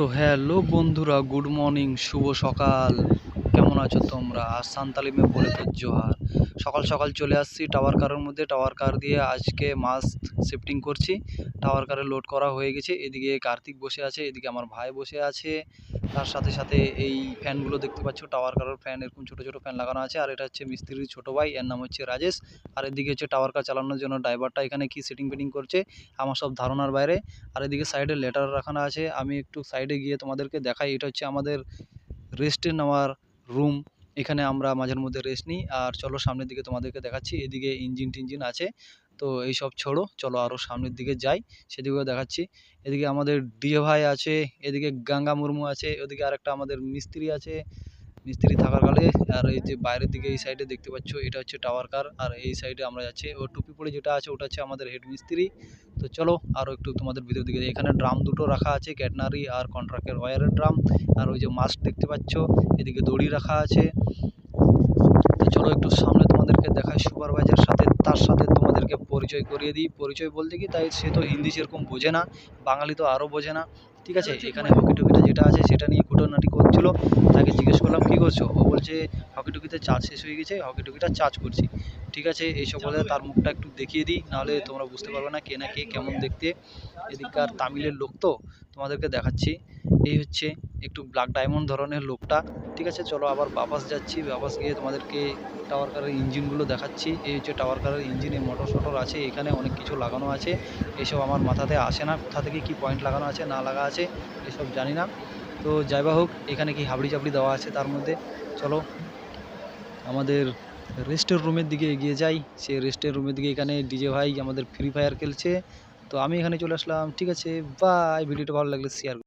তো হ্যালো বন্ধুরা good morning শুভ সকাল। কেমন আছো তোমরা? আর সান্তালিমে বলে তো জোহার। সকাল সকাল চলে আসছি টাওয়ার কারের মধ্যে। টাওয়ার কার দিয়ে আজকে মাছ শিফটিং করছি। টাওয়ার কারে লোড করা হয়ে গেছে। এদিকে কার্তিক বসে আছে, এদিকে আমার ভাই বসে আছে। তার সাথে সাথে এই ফ্যানগুলো দেখতে পাচ্ছ। টাওয়ার কারের ফ্যান এরকম ছোটো ছোটো ফ্যান লাগানো আছে। আর এটা হচ্ছে মিস্ত্রির ছোটো ভাই, এর নাম হচ্ছে রাজেশ। আর এদিকে হচ্ছে টাওয়ার কার চালানোর জন্য ড্রাইভারটা এখানে কি সেটিং ফিটিং করছে, আমার সব ধারণার বাইরে। আর এদিকে সাইডে লেটার রাখানো আছে। আমি একটু সাইডে গিয়ে তোমাদেরকে দেখাই। এটা হচ্ছে আমাদের রেস্টে নেওয়ার রুম এখানে আমরা মাঝের মধ্যে রেস্ট নিই। আর চলো সামনের দিকে তোমাদেরকে দেখাচ্ছি, এদিকে ইঞ্জিন টিঞ্জিন আছে। তো এইসব ছোড়ো, চলো আরও সামনের দিকে যাই, সেদিকেও দেখাচ্ছি। এদিকে আমাদের ডিএ ভাই আছে, এদিকে গঙ্গা মুর্মু আছে, ওদিকে আরেকটা আমাদের মিস্ত্রি আছে। মিস্ত্রি থাকার কালে আর এই যে বাইরের দিকে এই সাইডে দেখতে পাচ্ছ, এটা হচ্ছে টাওয়ার কার আর এই সাইডে আমরা যাচ্ছি। ও টুপি পরে যেটা আছে, ওটা হচ্ছে আমাদের হেড মিস্ত্রি। তো চলো আরও একটু তোমাদের ভিতর দিকে। এখানে ড্রাম দুটো রাখা আছে ক্যাটনারি আর কন্ট্রাক্টের ওয়ারের ড্রাম আর ওই যে মাস্ক দেখতে পাচ্ছ, এদিকে দড়ি রাখা আছে। তো চলো একটু সামনে তোমাদেরকে দেখাই সুপারভাইজার সাথে। তার সাথে তোমাদেরকে পরিচয় করিয়ে দিই। পরিচয় বলতে কি, তাই সে তো হিন্দি সেরকম বোঝে না, বাঙালি তো আরও বোঝে না। ঠিক আছে? এখানে হকি টকিটা যেটা আছে সেটা নিয়ে খুঁটোনাটি করছিল। তাকে জিজ্ঞেস করলাম কী করছ? ও বলছে হকি টকিতে চার্জ শেষ হয়ে গেছে হকি টকিটা চার্জ করছি। ঠিক আছে? এইসব বলে তার মুখটা একটু দেখিয়ে দিই নাহলে তোমরা বুঝতে পারবে না কে না কে কেমন দেখতে। এদিককার তামিলের লোক তো তোমাদেরকে দেখাচ্ছি। এই হচ্ছে একটু ব্ল্যাক ডায়মন্ড ধরনের লোকটা। ঠিক আছে? চলো আবার বাপাস যাচ্ছি। বাপাস গিয়ে তোমাদেরকে টাওয়ার কারের ইঞ্জিনগুলো দেখাচ্ছি। এই হচ্ছে টাওয়ার কারের ইঞ্জিনে মোটর সটর আছে এখানে অনেক কিছু লাগানো আছে। এসব আমার মাথাতে আসে না কোথা থেকে কি পয়েন্ট লাগানো আছে না লাগা আছে, এসব জানি না। তো যাই হোক, এখানে কি হাবড়ি চাবড়ি দেওয়া আছে তার মধ্যে। চলো, আমাদের রেস্টের রুমের দিকে এগিয়ে যাই। সে রেস্টের রুমের দিকে এখানে ডিজে ভাই আমাদের ফ্রি ফায়ার খেলছে। তো আমি এখানে চলে আসলাম। ঠিক আছে বাই ভিডিওটা ভালো লাগলে শেয়ার